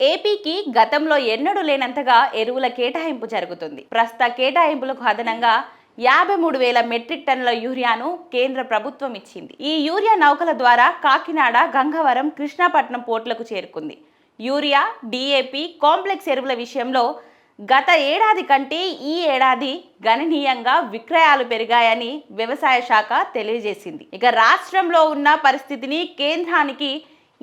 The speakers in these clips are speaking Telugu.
ఏపీకి గతంలో ఎన్నడూ లేనంతగా ఎరువుల కేటాయింపు జరుగుతుంది. ప్రస్తుత కేటాయింపులకు అదనంగా యాభై మూడు వేల మెట్రిక్ టన్నుల యూరియాను కేంద్ర ప్రభుత్వం ఇచ్చింది. ఈ యూరియా నౌకల ద్వారా కాకినాడ గంగవరం కృష్ణాపట్నం పోర్టులకు చేరుకుంది. యూరియా డిఏపి కాంప్లెక్స్ ఎరువుల విషయంలో గత ఏడాది కంటే ఈ ఏడాది గణనీయంగా విక్రయాలు పెరిగాయని వ్యవసాయ శాఖ తెలియజేసింది. ఇక రాష్ట్రంలో ఉన్న పరిస్థితిని కేంద్రానికి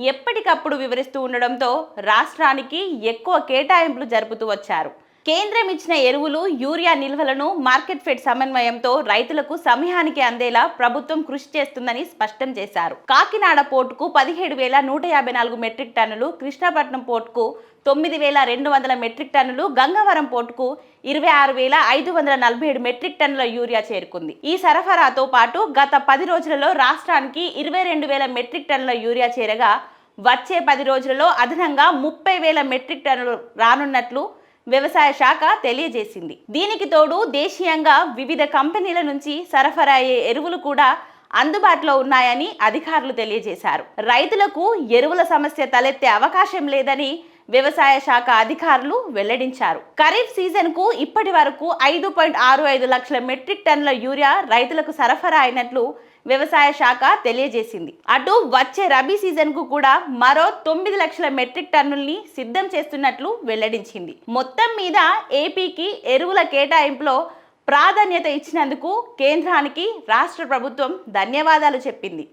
ఎప్పటికప్పుడు వివరిస్తూ ఉండడంతో రాష్ట్రానికి ఎక్కువ కేటాయింపులు జరుపుతూ వచ్చారు. కేంద్రం ఇచ్చిన ఎరువులు యూరియా నిల్వలను మార్కెట్ ఫెడ్ సమన్వయంతో రైతులకు సమయానికి అందేలా ప్రభుత్వం కృషి చేస్తుందని స్పష్టం చేశారు. కాకినాడ పోర్టుకు పదిహేడు వేల నూట యాభై నాలుగు మెట్రిక్ టన్నులు కృష్ణాపట్నం పోర్టుకు తొమ్మిది వేల రెండు వందల మెట్రిక్ టన్నులు గంగవరం పోర్టుకు ఇరవై ఆరు వేల ఐదు వందల నలభై ఏడు మెట్రిక్ టన్నుల యూరియా చేరుకుంది. ఈ సరఫరాతో పాటు గత పది రోజులలో రాష్ట్రానికి ఇరవై రెండు వేల మెట్రిక్ టన్నుల యూరియా చేరగా వచ్చే పది రోజులలో అదనంగా ముప్పై వేల మెట్రిక్ టన్నులు రానున్నట్లు వ్యవసాయ శాఖ తెలియజేసింది. దీనికి తోడు దేశీయంగా వివిధ కంపెనీల నుంచి సరఫరా అయ్యే ఎరువులు కూడా అందుబాటులో ఉన్నాయని అధికారులు తెలియజేశారు. రైతులకు ఎరువుల సమస్య తలెత్తే అవకాశం లేదని వ్యవసాయ శాఖ అధికారులు వెల్లడించారు. ఖరీఫ్ సీజన్కు ఇప్పటి వరకు ఐదు పాయింట్ ఆరు ఐదు లక్షల మెట్రిక్ టన్నుల యూరియా రైతులకు సరఫరా అయినట్లు వ్యవసాయ శాఖ తెలియజేసింది. అటు వచ్చే రబీ సీజన్కు కూడా మరో తొమ్మిది లక్షల మెట్రిక్ టన్నుల్ని సిద్ధం చేస్తున్నట్లు వెల్లడించింది. మొత్తం మీద ఏపీకి ఎరువుల కేటాయింపులో ప్రాధాన్యత ఇచ్చినందుకు కేంద్రానికి రాష్ట్ర ప్రభుత్వం ధన్యవాదాలు చెప్పింది.